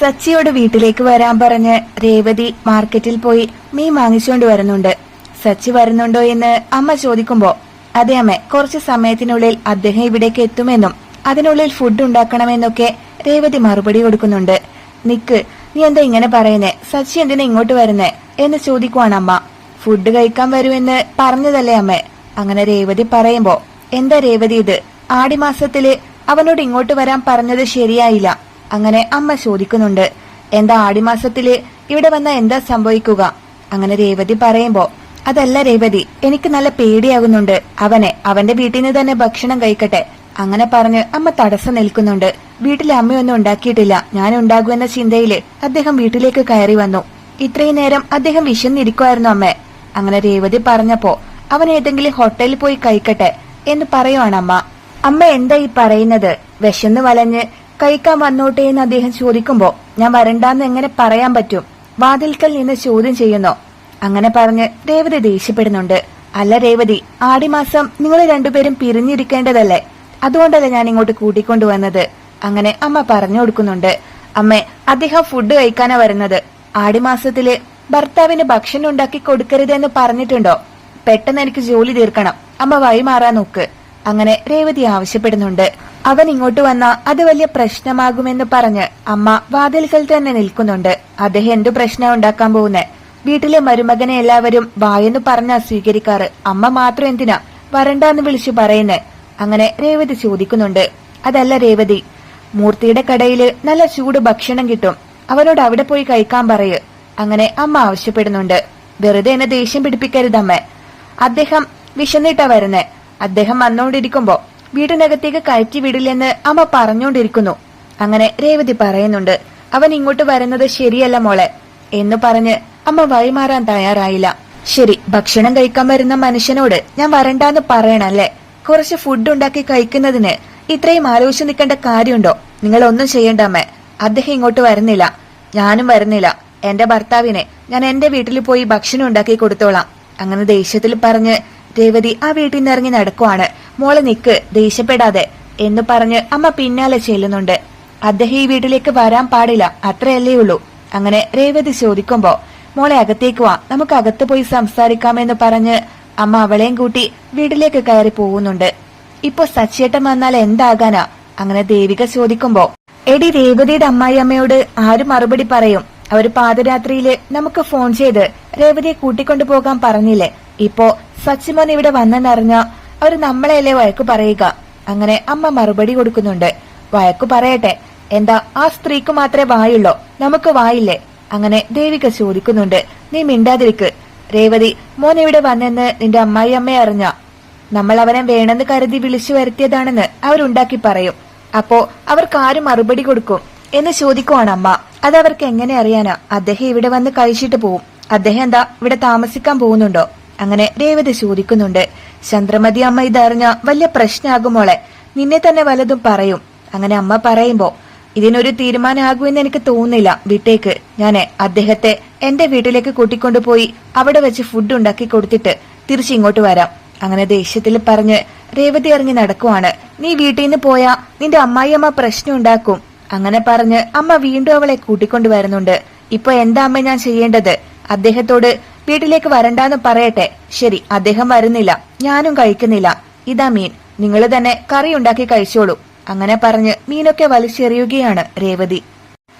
സച്ചിയോട് വീട്ടിലേക്ക് വരാൻ പറഞ്ഞ് രേവതി മാർക്കറ്റിൽ പോയി മീൻ വാങ്ങിച്ചുകൊണ്ട് വരുന്നുണ്ട്. സച്ചി വരുന്നുണ്ടോ എന്ന് അമ്മ ചോദിക്കുമ്പോ അതെ അമ്മ കുറച്ച് സമയത്തിനുള്ളിൽ അദ്ദേഹം ഇവിടേക്ക് എത്തുമെന്നും അതിനുള്ളിൽ ഫുഡ് ഉണ്ടാക്കണമെന്നൊക്കെ രേവതി മറുപടി കൊടുക്കുന്നുണ്ട്. നിക്ക് നീ എന്താ ഇങ്ങനെ പറയുന്നേ? സച്ചി എന്തിനാ ഇങ്ങോട്ട് വരുന്നേ? എന്ന് ചോദിക്കുവാണ് അമ്മ. ഫുഡ് കഴിക്കാൻ വരുമെന്ന് പറഞ്ഞതല്ലേ അമ്മ? അങ്ങനെ രേവതി പറയുമ്പോ എന്താ രേവതി ഇത്? ആടിമാസത്തിൽ അവനോട് ഇങ്ങോട്ട് വരാൻ പറഞ്ഞത് ശരിയായില്ല. അങ്ങനെ അമ്മ ചോദിക്കുന്നുണ്ട്. എന്താ ആടിമാസത്തിൽ ഇവിടെ വന്ന എന്താ സംഭവിക്കുക? അങ്ങനെ രേവതി പറയുമ്പോ അതല്ല രേവതി എനിക്ക് നല്ല പേടിയാകുന്നുണ്ട്. അവനെ അവന്റെ വീട്ടിൽ നിന്ന് തന്നെ ഭക്ഷണം കഴിക്കട്ടെ. അങ്ങനെ പറഞ്ഞ് അമ്മ തടസ്സം നിൽക്കുന്നുണ്ട്. വീട്ടിലെ അമ്മയൊന്നും ഉണ്ടാക്കിയിട്ടില്ല. ഞാൻ ഉണ്ടാകുമെന്ന ചിന്തയിൽ അദ്ദേഹം വീട്ടിലേക്ക് കയറി വന്നു. ഇത്രയും നേരം അദ്ദേഹം വിശന്നിരിക്കുമായിരുന്നു അമ്മ. അങ്ങനെ രേവതി പറഞ്ഞപ്പോ അവൻ ഏതെങ്കിലും ഹോട്ടലിൽ പോയി കഴിക്കട്ടെ എന്ന് പറയുവാണ് അമ്മ. അമ്മ എന്താ ഈ പറയുന്നത്? വിശന്ന് വലഞ്ഞ് കഴിക്കാൻ വന്നോട്ടെ എന്ന് അദ്ദേഹം ചോദിക്കുമ്പോ ഞാൻ വരണ്ടാന്ന് എങ്ങനെ പറയാൻ പറ്റും? വാതിൽക്കൽ നിന്ന് ചോദ്യം ചെയ്യുന്നു. അങ്ങനെ പറഞ്ഞ് രേവതി ദേഷ്യപ്പെടുന്നുണ്ട്. അല്ല രേവതി ആടിമാസം നിങ്ങൾ രണ്ടുപേരും പിരിഞ്ഞിരിക്കേണ്ടതല്ലേ? അതുകൊണ്ടല്ലേ ഞാൻ ഇങ്ങോട്ട് കൂട്ടിക്കൊണ്ടുവന്നത് അങ്ങനെ അമ്മ പറഞ്ഞു കൊടുക്കുന്നുണ്ട്. അമ്മേ അദ്ദേഹം ഫുഡ് കഴിക്കാനാ വരുന്നത്. ആടിമാസത്തിൽ ഭർത്താവിന് ഭക്ഷണം ഉണ്ടാക്കി കൊടുക്കരുതെന്ന് പറഞ്ഞിട്ടുണ്ടോ? പെട്ടെന്ന് എനിക്ക് ജോലി തീർക്കണം. അമ്മ വഴിമാറാൻ നോക്ക്. അങ്ങനെ രേവതി ആവശ്യപ്പെടുന്നുണ്ട്. അവൻ ഇങ്ങോട്ട് വന്നാ അത് വലിയ പ്രശ്നമാകുമെന്ന് പറഞ്ഞ് അമ്മ വാതിൽക്കൽ തന്നെ നിൽക്കുന്നുണ്ട്. അദ്ദേഹം എന്തു പ്രശ്നം ഉണ്ടാക്കാൻ പോകുന്നേ? വീട്ടിലെ മരുമകനെ എല്ലാവരും വായെന്ന് പറഞ്ഞാ സ്വീകരിക്കാറ്. അമ്മ മാത്രം എന്തിനാ? വരണ്ടാന്ന് വിളിച്ചു പറയുന്നേ. അങ്ങനെ രേവതി ചോദിക്കുന്നുണ്ട്. അതല്ല രേവതി മൂർത്തിയുടെ കടയിൽ നല്ല ചൂട് ഭക്ഷണം കിട്ടും. അവനോട് അവിടെ പോയി കഴിക്കാൻ പറയ്. അങ്ങനെ അമ്മ ആവശ്യപ്പെടുന്നുണ്ട്. വെറുതെ എന്നെ ദേഷ്യം പിടിപ്പിക്കരുതമ്മേ. അദ്ദേഹം വിശന്നിട്ടാ വരുന്നേ. അദ്ദേഹം വന്നോണ്ടിരിക്കുമ്പോ വീടിനകത്തേക്ക് കയറ്റി വിടില്ലെന്ന് അമ്മ പറഞ്ഞുകൊണ്ടിരിക്കുന്നു അങ്ങനെ രേവതി പറയുന്നുണ്ട് അവൻ ഇങ്ങോട്ട് വരുന്നത് ശരിയല്ല മോളെ എന്ന് പറഞ്ഞ് അമ്മ വഴിമാറാൻ തയ്യാറായില്ല. ശരി ഭക്ഷണം കഴിക്കാൻ വരുന്ന മനുഷ്യനോട് ഞാൻ വരണ്ടാന്ന് പറയണല്ലേ? കുറച്ച് ഫുഡ് ഉണ്ടാക്കി കഴിക്കുന്നതിന് ഇത്രയും ആലോചിച്ച് നിൽക്കേണ്ട കാര്യമുണ്ടോ? നിങ്ങൾ ഒന്നും ചെയ്യണ്ട അമ്മേ. അദ്ദേഹം ഇങ്ങോട്ട് വരുന്നില്ല. ഞാനും വരുന്നില്ല. എന്റെ ഭർത്താവിനെ ഞാൻ എന്റെ വീട്ടിൽ പോയി ഭക്ഷണം ഉണ്ടാക്കി കൊടുത്തോളാം. അങ്ങനെ ദേഷ്യത്തിൽ പറഞ്ഞ് രേവതി ആ വീട്ടിൽ നിന്ന് ഇറങ്ങി നടക്കുവാണ്. മോളെ നിക്ക് ദേഷ്യപ്പെടാതെ എന്ന് പറഞ്ഞ് അമ്മ പിന്നാലെ ചെല്ലുന്നുണ്ട്. അദ്ദേഹം ഈ വീട്ടിലേക്ക് വരാൻ പാടില്ല അത്രയല്ലേ ഉള്ളൂ. അങ്ങനെ രേവതി ചോദിക്കുമ്പോ മോളെ അകത്തേക്ക് വാ നമുക്ക് അകത്ത് പോയി സംസാരിക്കാമെന്ന് പറഞ്ഞ് അമ്മ അവളെയും കൂട്ടി വീട്ടിലേക്ക് കയറി പോകുന്നുണ്ട്. ഇപ്പൊ സച്ചേട്ടൻ വന്നാൽ എന്താകാനാ? അങ്ങനെ ദേവിക ചോദിക്കുമ്പോ എടി രേവതിയുടെ അമ്മായിയമ്മയോട് ആര് മറുപടി പറയും. അവർ പാതിരാത്രിയിൽ നമുക്ക് ഫോൺ ചെയ്ത് രേവതിയെ കൂട്ടിക്കൊണ്ടു പോകാൻ പറഞ്ഞില്ലേ? ഇപ്പോ സച്ചിമോൻ ഇവിടെ വന്നെന്നറിഞ്ഞ അവർ നമ്മളെയല്ലേ വഴക്കു പറയുക? അങ്ങനെ അമ്മ മറുപടി കൊടുക്കുന്നുണ്ട്. വഴക്കു പറയട്ടെ. എന്താ ആ സ്ത്രീക്ക് മാത്രമേ വായുള്ളോ? നമുക്ക് വായില്ലേ? അങ്ങനെ ദേവിക ചോദിക്കുന്നുണ്ട്. നീ മിണ്ടാതിരിക്ക്. രേവതി മോൻ ഇവിടെ വന്നെന്ന് നിന്റെ അമ്മായി അമ്മയെ അറിഞ്ഞ? നമ്മൾ അവനെ വേണമെന്ന് കരുതി വിളിച്ചു വരുത്തിയതാണെന്ന് അവരുണ്ടാക്കി പറയും. അപ്പോ അവർക്ക് ആരും മറുപടി കൊടുക്കും എന്ന് ചോദിക്കുവാണ് അമ്മ. അത് അവർക്ക് എങ്ങനെ അറിയാനാ? അദ്ദേഹം ഇവിടെ വന്ന് കഴിച്ചിട്ട് പോവും. അദ്ദേഹം എന്താ ഇവിടെ താമസിക്കാൻ പോകുന്നുണ്ടോ? അങ്ങനെ രേവതി ചോദിക്കുന്നുണ്ട്. ചന്ദ്രമതി അമ്മ ഇതറിഞ്ഞ വലിയ പ്രശ്നമാകുമോളെ നിന്നെ തന്നെ വലതും പറയും. അങ്ങനെ അമ്മ പറയുമ്പോ ഇതിനൊരു തീരുമാനമാകുമെന്ന് എനിക്ക് തോന്നുന്നില്ല വിട്ടേക്ക്. ഞാൻ അദ്ദേഹത്തെ എന്റെ വീട്ടിലേക്ക് കൂട്ടിക്കൊണ്ടുപോയി അവിടെ വെച്ച് ഫുഡ് ഉണ്ടാക്കി കൊടുത്തിട്ട് തിരിച്ചിങ്ങോട്ട് വരാം. അങ്ങനെ ദേഷ്യത്തിൽ പറഞ്ഞ് രേവതി ഇറങ്ങി നടക്കുവാണ്. നീ വീട്ടിൽ നിന്ന് പോയാ നിന്റെ അമ്മായിയമ്മ പ്രശ്നം ഉണ്ടാക്കും. അങ്ങനെ പറഞ്ഞ് അമ്മ വീണ്ടും അവളെ കൂട്ടിക്കൊണ്ടുവരുന്നുണ്ട്. ഇപ്പൊ എന്താ അമ്മ ഞാൻ ചെയ്യേണ്ടത്? അദ്ദേഹത്തോട് വീട്ടിലേക്ക് വരണ്ടാന്ന് പറയട്ടെ. ശരി അദ്ദേഹം വരുന്നില്ല. ഞാനും കഴിക്കുന്നില്ല. ഇതാ മീൻ. നിങ്ങൾ തന്നെ കറി ഉണ്ടാക്കി കഴിച്ചോളൂ. അങ്ങനെ പറഞ്ഞ് മീനൊക്കെ വലിച്ചെറിയുകയാണ് രേവതി.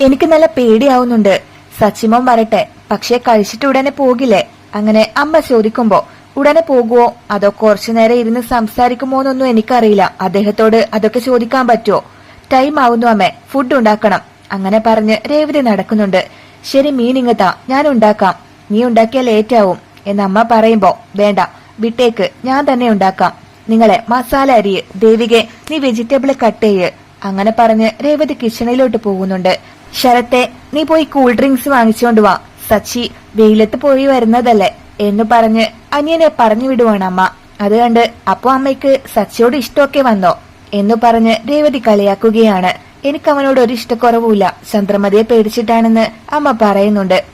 എനിക്ക് നല്ല പേടിയാവുന്നുണ്ട്. സച്ചിമോൻ വരട്ടെ. പക്ഷേ കഴിച്ചിട്ട് ഉടനെ പോകില്ലേ? അങ്ങനെ അമ്മ ചോദിക്കുമ്പോ ഉടനെ പോകുവോ? അതോ കുറച്ചു നേരം ഇരുന്ന് സംസാരിക്കുമോ എന്നൊന്നും എനിക്കറിയില്ല. അദ്ദേഹത്തോട് അതൊക്കെ ചോദിക്കാൻ പറ്റുമോ ടൈം ആവുന്നു അമ്മേ. ഫുഡ് ഉണ്ടാക്കണം. അങ്ങനെ പറഞ്ഞ് രേവതി നടക്കുന്നുണ്ട്. ശരി മീൻ ഇങ്ങത്താ ഞാൻ ഉണ്ടാക്കാം. നീ ഉണ്ടാക്കിയാൽ ലേറ്റാവും എന്ന് അമ്മ പറയുമ്പോ വേണ്ട വിട്ടേക്ക് ഞാൻ തന്നെ ഉണ്ടാക്കാം. നിങ്ങളെ മസാല അരി ദേവികെ നീ വെജിറ്റബിൾ കട്ട് ചെയ്യ്. അങ്ങനെ പറഞ്ഞ് രേവതി കിച്ചണിലോട്ട് പോകുന്നുണ്ട്. ശരത്തെ നീ പോയി കൂൾ ഡ്രിങ്ക്സ് വാങ്ങിച്ചുകൊണ്ട് വാ. സച്ചി വെയിലത്ത് പോയി വരുന്നതല്ലേ? എന്ന് പറഞ്ഞ് അനിയനെ പറഞ്ഞു വിടുവാണ് അമ്മ. അത് കണ്ട് അപ്പോ അമ്മയ്ക്ക് സച്ചിയോട് ഇഷ്ടമൊക്കെ വന്നോ? എന്ന് പറഞ്ഞ് രേവതി കളിയാക്കുകയാണ്. എനിക്ക് അവനോട് ഒരു ഇഷ്ടക്കുറവുമില്ല. ചന്ദ്രമതിയെ പേടിച്ചിട്ടാണെന്ന് അമ്മ പറയുന്നുണ്ട്.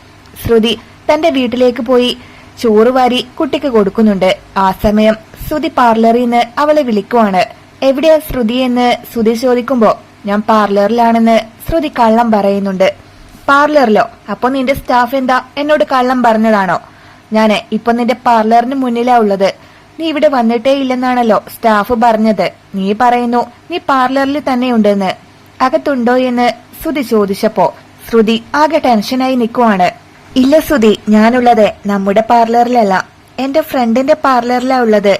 ശ്രുതി തന്റെ വീട്ടിലേക്ക് പോയി ചോറ് വാരി കുട്ടിക്ക് കൊടുക്കുന്നുണ്ട്. ആ സമയം ശ്രുതി പാർലറിൽ നിന്ന് അവളെ വിളിക്കുവാണ്. എവിടെയാ ശ്രുതി എന്ന്? ശ്രുതി ചോദിക്കുമ്പോ ഞാൻ പാർലറിലാണെന്ന് ശ്രുതി കള്ളം പറയുന്നുണ്ട്. പാർലറിലോ അപ്പൊ നിന്റെ സ്റ്റാഫ് എന്താ എന്നോട് കള്ളം പറഞ്ഞതാണോ? ഞാൻ ഇപ്പൊ നിന്റെ പാർലറിന് മുന്നിലാ ഉള്ളത്. നീ ഇവിടെ വന്നിട്ടേ ഇല്ലെന്നാണല്ലോ സ്റ്റാഫ് പറഞ്ഞത്. നീ പറയുന്നു നീ പാർലറിൽ തന്നെയുണ്ടെന്ന്. അകത്തുണ്ടോ? എന്ന് ശ്രുതി ചോദിച്ചപ്പോ ശ്രുതി ആകെ ടെൻഷനായി നിൽക്കുവാണ് ഇല്ല സുധി ഞാനുള്ളത് നമ്മുടെ പാർലറിലല്ല. എന്റെ ഫ്രണ്ടിന്റെ പാർലറിലാ ഉള്ളത്.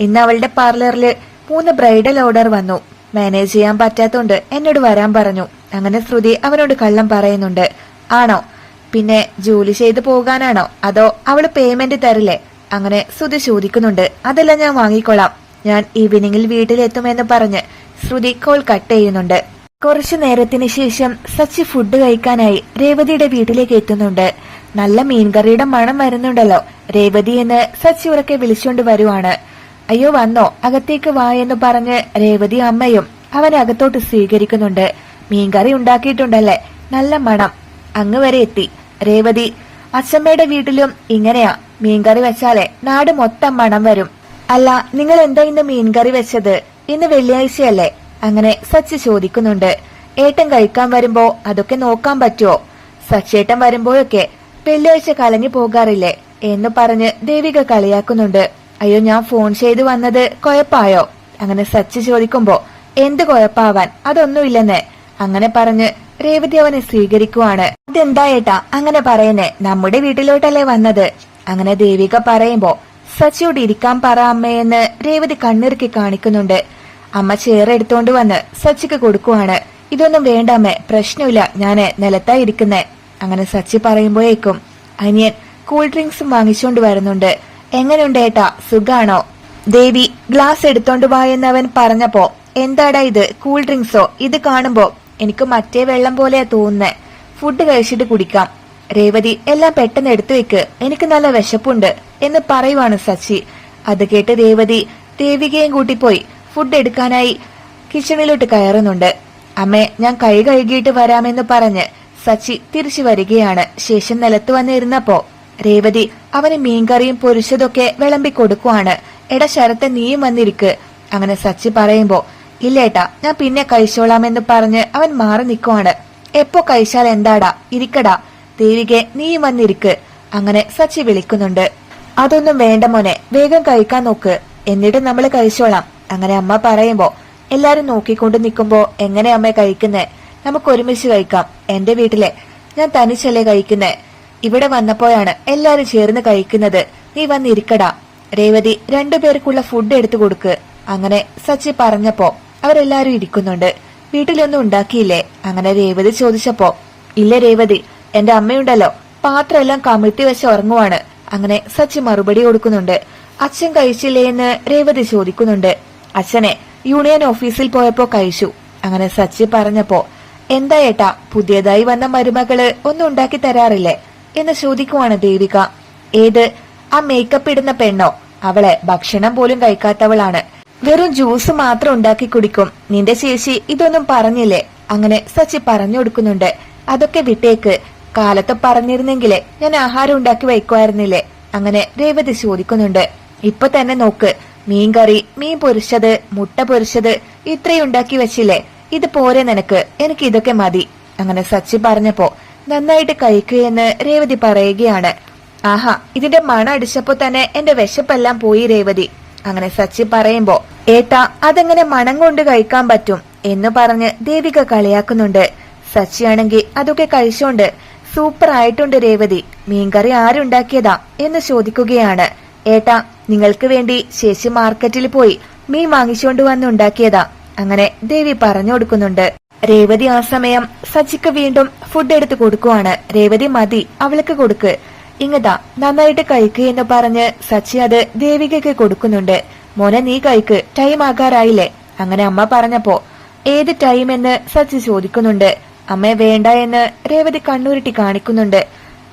ഇന്ന് അവളുടെ പാർലറിൽ മൂന്ന് ബ്രൈഡൽ ഓർഡർ വന്നു. മാനേജ് ചെയ്യാൻ പറ്റാത്തോണ്ട് എന്നോട് വരാൻ പറഞ്ഞു. അങ്ങനെ ശ്രുതി അവനോട് കള്ളം പറയുന്നുണ്ട്. ആണോ? പിന്നെ ജോലി ചെയ്ത് പോകാനാണോ? അതോ അവൾ പേയ്മെന്റ് തരില്ലേ? അങ്ങനെ ശ്രുതി ചോദിക്കുന്നുണ്ട്. അതെല്ലാം ഞാൻ വാങ്ങിക്കൊള്ളാം. ഞാൻ ഈവനിങ്ങിൽ വീട്ടിലെത്തുമെന്ന് പറഞ്ഞ് ശ്രുതി കോൾ കട്ട് ചെയ്യുന്നുണ്ട്. കുറച്ചു നേരത്തിന് ശേഷം സച്ചി ഫുഡ് കഴിക്കാനായി രേവതിയുടെ വീട്ടിലേക്ക് എത്തുന്നുണ്ട്. നല്ല മീൻകറിയുടെ മണം വരുന്നുണ്ടല്ലോ. രേവതി എന്ന് സച്ചി ഉറക്കെ വിളിച്ചുകൊണ്ട് വരുവാണ്. അയ്യോ വന്നോ? അകത്തേക്ക് വാ എന്ന് പറഞ്ഞ് രേവതി അമ്മയും അവനെ അകത്തോട്ട് സ്വീകരിക്കുന്നുണ്ട്. മീൻകറി ഉണ്ടാക്കിയിട്ടുണ്ടല്ലേ? നല്ല മണം. അങ്ങ് വരെ എത്തി. രേവതി അച്ഛമ്മയുടെ വീട്ടിലും ഇങ്ങനെയാ. മീൻകറി വെച്ചാലേ നാട് മൊത്തം മണം വരും. അല്ല നിങ്ങൾ എന്താ ഇന്ന് മീൻകറി വെച്ചത്? ഇന്ന് വെള്ളിയാഴ്ചയല്ലേ? അങ്ങനെ സച്ചി ചോദിക്കുന്നുണ്ട് ഏട്ടൻ കഴിക്കാൻ വരുമ്പോ അതൊക്കെ നോക്കാൻ പറ്റുമോ സച്ചേട്ടൻ വരുമ്പോഴൊക്കെ വെള്ളിയാഴ്ച കലങ്ങി പോകാറില്ലേ? എന്ന് പറഞ്ഞ് ദേവിക കളിയാക്കുന്നുണ്ട് അയ്യോ ഞാൻ ഫോൺ ചെയ്തു വന്നത് കൊയപ്പായോ അങ്ങനെ സച്ചി ചോദിക്കുമ്പോ എന്ത് കൊയപ്പാവാൻ അതൊന്നുമില്ലെന്ന്. അങ്ങനെ പറഞ്ഞ് രേവതി അവനെ സ്വീകരിക്കുവാണ്. ഇതെന്താ ഏട്ടാ അങ്ങനെ പറയുന്നേ? നമ്മുടെ വീട്ടിലോട്ടല്ലേ വന്നത്? അങ്ങനെ ദേവിക പറയുമ്പോ സച്ചിയോട് ഇരിക്കാൻ പറ അമ്മയെന്ന് രേവതി കണ്ണിറുക്കി കാണിക്കുന്നുണ്ട്. അമ്മ ചേറെടുത്തോണ്ട് വന്ന് സച്ചിക്ക് കൊടുക്കുവാണ്. ഇതൊന്നും വേണ്ടമ്മേ പ്രശ്നമില്ല ഞാൻ നിലത്തായി ഇരിക്കുന്നേ. അങ്ങനെ സച്ചി പറയുമ്പോഴേക്കും അനിയൻ കൂൾ ഡ്രിങ്ക്സും വാങ്ങിച്ചോണ്ട് വരുന്നുണ്ട്. എങ്ങനെയുണ്ട് ഏട്ടാ സുഖാണോ? ദേവി ഗ്ലാസ് എടുത്തോണ്ട് വാ എന്ന് അവൻ പറഞ്ഞപ്പോ എന്താടാ ഇത് കൂൾ ഡ്രിങ്ക്സോ ഇത് കാണുമ്പോ എനിക്ക് മറ്റേ വെള്ളം പോലെയാ തോന്നുന്നേ. ഫുഡ് കഴിച്ചിട്ട് കുടിക്കാം. രേവതി എല്ലാം പെട്ടെന്ന് എടുത്തു വെക്ക്. എനിക്ക് നല്ല വിശപ്പുണ്ട്. എന്ന് പറയുവാണ് സച്ചി. അത് കേട്ട് രേവതി ദേവികയും കൂട്ടിപ്പോയി. ഫുഡ് എടുക്കാനായി കിച്ചണിലോട്ട് കയറുന്നുണ്ട്. അമ്മേ ഞാൻ കൈ കഴുകിയിട്ട് വരാമെന്ന് പറഞ്ഞ് സച്ചി തിരിച്ചു വരികയാണ്. ശേഷം നിലത്ത് വന്നിരുന്നപ്പോ രേവതി അവന് മീൻകറിയും പൊരിച്ചതൊക്കെ വിളമ്പി കൊടുക്കുവാണ്. എടാ ശരത്ത് നീയും വന്നിരിക്ക്. അങ്ങനെ സച്ചി പറയുമ്പോ ഇല്ലേട്ടാ ഞാൻ പിന്നെ കഴിച്ചോളാമെന്ന് പറഞ്ഞ് അവൻ മാറി നിൽക്കുവാണ് എപ്പോ കഴിച്ചാൽ എന്താടാ? ഇരിക്കടാ. ദേവികെ നീയും വന്നിരിക്ക്. അങ്ങനെ സച്ചി വിളിക്കുന്നുണ്ട്. അതൊന്നും വേണ്ട മോനെ വേഗം കഴിക്കാൻ നോക്ക്. എന്നിട്ട് നമ്മൾ കഴിച്ചോളാം. അങ്ങനെ അമ്മ പറയുമ്പോ എല്ലാരും നോക്കിക്കൊണ്ട് നിൽക്കുമ്പോ എങ്ങനെ അമ്മ കഴിക്കുന്നേ? നമുക്ക് ഒരുമിച്ച് കഴിക്കാം. എന്റെ വീട്ടിലെ ഞാൻ തനിച്ചല്ലേ കഴിക്കുന്നേ? ഇവിടെ വന്നപ്പോഴാണ് എല്ലാരും ചേർന്ന് കഴിക്കുന്നത്. നീ വന്നിരിക്കടാ രേവതി രണ്ടുപേർക്കുള്ള ഫുഡ് എടുത്തു കൊടുക്ക്. അങ്ങനെ സച്ചി പറഞ്ഞപ്പോ അവരെല്ലാരും ഇരിക്കുന്നുണ്ട്. വീട്ടിലൊന്നും ഉണ്ടാക്കിയില്ലേ? അങ്ങനെ രേവതി ചോദിച്ചപ്പോ ഇല്ല രേവതി എന്റെ അമ്മയുണ്ടല്ലോ. പാത്രമെല്ലാം കമിഴ്ത്തി വെച്ച് ഉറങ്ങുവാണ്. അങ്ങനെ സച്ചി മറുപടി കൊടുക്കുന്നുണ്ട്. അച്ഛൻ കഴിച്ചില്ലേ എന്ന് രേവതി ചോദിക്കുന്നുണ്ട്. അച്ഛനെ യൂണിയൻ ഓഫീസിൽ പോയപ്പോ കഴിച്ചു. അങ്ങനെ സച്ചി പറഞ്ഞപ്പോ എന്താ ഏട്ടാ പുതിയതായി വന്ന മരുമകൾ ഒന്നും ഉണ്ടാക്കി തരാറില്ലേ? എന്ന് ചോദിക്കുവാണ് ദേവിക. ഏത്? ആ മേക്കപ്പ് ഇടുന്ന പെണ്ണോ? അവളെ ഭക്ഷണം പോലും കഴിക്കാത്തവളാണ്. വെറും ജ്യൂസ് മാത്രം ഉണ്ടാക്കി കുടിക്കും. നിന്റെ ചേച്ചി ഇതൊന്നും പറഞ്ഞില്ലേ? അങ്ങനെ സച്ചി പറഞ്ഞു കൊടുക്കുന്നുണ്ട്. അതൊക്കെ വിട്ടേക്ക്. കാലത്ത് പറഞ്ഞിരുന്നെങ്കിലേ ഞാൻ ആഹാരം ഉണ്ടാക്കി വയ്ക്കുമായിരുന്നില്ലേ? അങ്ങനെ രേവതി ചോദിക്കുന്നുണ്ട്. ഇപ്പൊ തന്നെ നോക്ക്. മീൻകറി മീൻ പൊരിച്ചത് മുട്ട പൊരിച്ചത് ഇത്രയും ഉണ്ടാക്കി വെച്ചില്ലേ? ഇത് പോരെ നിനക്ക് എനിക്ക് ഇതൊക്കെ മതി. അങ്ങനെ സച്ചി പറഞ്ഞപ്പോ നന്നായിട്ട് കഴിക്കുകയെന്ന് രേവതി പറയുകയാണ്. ആഹാ ഇതിന്റെ മണ അടിച്ചപ്പോ തന്നെ എന്റെ വിശപ്പെല്ലാം പോയി രേവതി. അങ്ങനെ സച്ചി പറയുമ്പോ ഏട്ടാ അതെങ്ങനെ മണം കൊണ്ട് കഴിക്കാൻ പറ്റും? എന്ന് പറഞ്ഞ് ദേവിക കളിയാക്കുന്നുണ്ട്. സച്ചിയാണെങ്കിൽ അതൊക്കെ കഴിച്ചോണ്ട് സൂപ്പർ ആയിട്ടുണ്ട് രേവതി. മീൻകറി ആരുണ്ടാക്കിയതാ എന്ന് ചോദിക്കുകയാണ്. ഏട്ടാ നിങ്ങൾക്ക് വേണ്ടി ശേഷി മാർക്കറ്റിൽ പോയി മീൻ വാങ്ങിച്ചോണ്ട് വന്ന് ഉണ്ടാക്കിയതാ. അങ്ങനെ ദേവി പറഞ്ഞു കൊടുക്കുന്നുണ്ട്. രേവതി ആ സമയം സച്ചിക്ക് വീണ്ടും ഫുഡ് എടുത്ത് കൊടുക്കുവാണ്. രേവതി മതി അവൾക്ക് കൊടുക്ക്. ഇങ്ങതാ നന്നായിട്ട് കഴിക്കുക എന്ന് പറഞ്ഞ് സച്ചി അത് ദേവികയ്ക്ക് കൊടുക്കുന്നുണ്ട്. മോനെ നീ കഴിക്ക് ടൈം ആകാറായില്ലേ? അങ്ങനെ അമ്മ പറഞ്ഞപ്പോ ഏത് ടൈം എന്ന് സച്ചി ചോദിക്കുന്നുണ്ട്. അമ്മയെ വേണ്ട എന്ന് രേവതി കണ്ണൂരിട്ടി കാണിക്കുന്നുണ്ട്.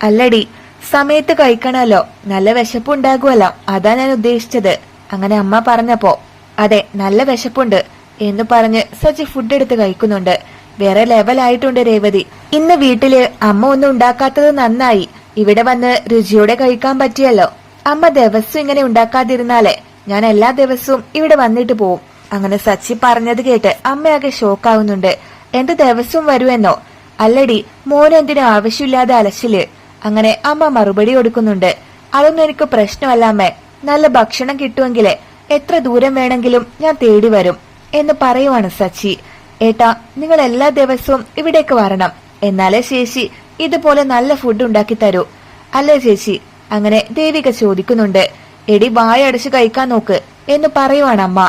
അല്ലടി സമയത്ത് കഴിക്കണമല്ലോ നല്ല വിശപ്പുണ്ടാകുമല്ലോ. അതാ ഞാൻ ഉദ്ദേശിച്ചത്. അങ്ങനെ അമ്മ പറഞ്ഞപ്പോ അതെ നല്ല വിശപ്പുണ്ട് എന്ന് പറഞ്ഞ് സച്ചി ഫുഡ് എടുത്ത് കഴിക്കുന്നുണ്ട്. വേറെ ലെവലായിട്ടുണ്ട് രേവതി. ഇന്ന് വീട്ടിൽ അമ്മ ഒന്നും ഉണ്ടാക്കാത്തത് നന്നായി. ഇവിടെ വന്ന് രുചിയോടെ കഴിക്കാൻ പറ്റിയല്ലോ. അമ്മ ദിവസം ഇങ്ങനെ ഉണ്ടാക്കാതിരുന്നാലേ ഞാൻ എല്ലാ ദിവസവും ഇവിടെ വന്നിട്ട് പോവും. അങ്ങനെ സച്ചി പറഞ്ഞത് കേട്ട് അമ്മയാകെ ഷോക്കാവുന്നുണ്ട് എന്ത് ദിവസവും വരുമെന്നോ? അല്ലടി മോനെന്തിനും ആവശ്യമില്ലാതെ അലച്ചിൽ. അങ്ങനെ അമ്മ മറുപടി കൊടുക്കുന്നുണ്ട്. അതൊന്നും എനിക്ക് പ്രശ്നമല്ല അമ്മേ നല്ല ഭക്ഷണം കിട്ടുമെങ്കിലേ എത്ര ദൂരം വേണമെങ്കിലും ഞാൻ തേടി വരും എന്ന് പറയുവാണ് സച്ചി. ഏട്ടാ നിങ്ങൾ എല്ലാ ദിവസവും ഇവിടേക്ക് വരണം. എന്നാലേ ചേച്ചി ഇതുപോലെ നല്ല ഫുഡ് ഉണ്ടാക്കി തരൂ. അല്ലേ ചേച്ചി അങ്ങനെ ദേവിക ചോദിക്കുന്നുണ്ട്. എടി വായടച്ച് കഴിക്കാൻ നോക്ക് എന്ന് പറയുവാണ് അമ്മ.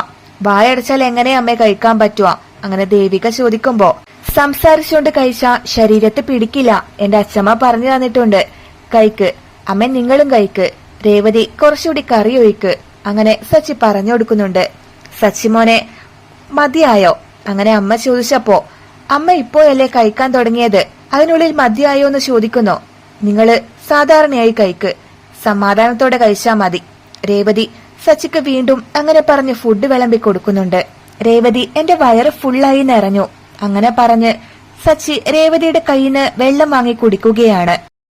വായടച്ചാൽ എങ്ങനെ അമ്മയെ കഴിക്കാൻ പറ്റുക അങ്ങനെ ദേവിക ചോദിക്കുമ്പോ സംസാരിച്ചുകൊണ്ട് കഴിച്ച ശരീരത്തെ പിടിക്കില്ല. എന്റെ അച്ഛമ്മ പറഞ്ഞു തന്നിട്ടുണ്ട്. കഴിക്ക് അമ്മ നിങ്ങളും കഴിക്ക് രേവതി കുറച്ചുകൂടി കറി ഒഴിക്ക്. അങ്ങനെ സച്ചി പറഞ്ഞു കൊടുക്കുന്നുണ്ട്. സച്ചി മോനെ മതിയായോ? അങ്ങനെ അമ്മ ചോദിച്ചപ്പോ അമ്മ ഇപ്പോഴല്ലേ കഴിക്കാൻ തുടങ്ങിയത്? അതിനുള്ളിൽ മതിയായോ എന്ന് ചോദിക്കുന്നു. നിങ്ങൾ സാധാരണയായി കഴിക്ക്. സമാധാനത്തോടെ കഴിച്ചാ മതി. രേവതി സച്ചിക്ക് വീണ്ടും അങ്ങനെ പറഞ്ഞ് ഫുഡ് വിളമ്പി കൊടുക്കുന്നുണ്ട്. രേവതി എന്റെ വയറ് ഫുള്ളായി നിറഞ്ഞു. അങ്ങനെ പറഞ്ഞ് സച്ചി രേവതിയുടെ കയ്യിന് വെള്ളം വാങ്ങി കുടിക്കുകയാണ്.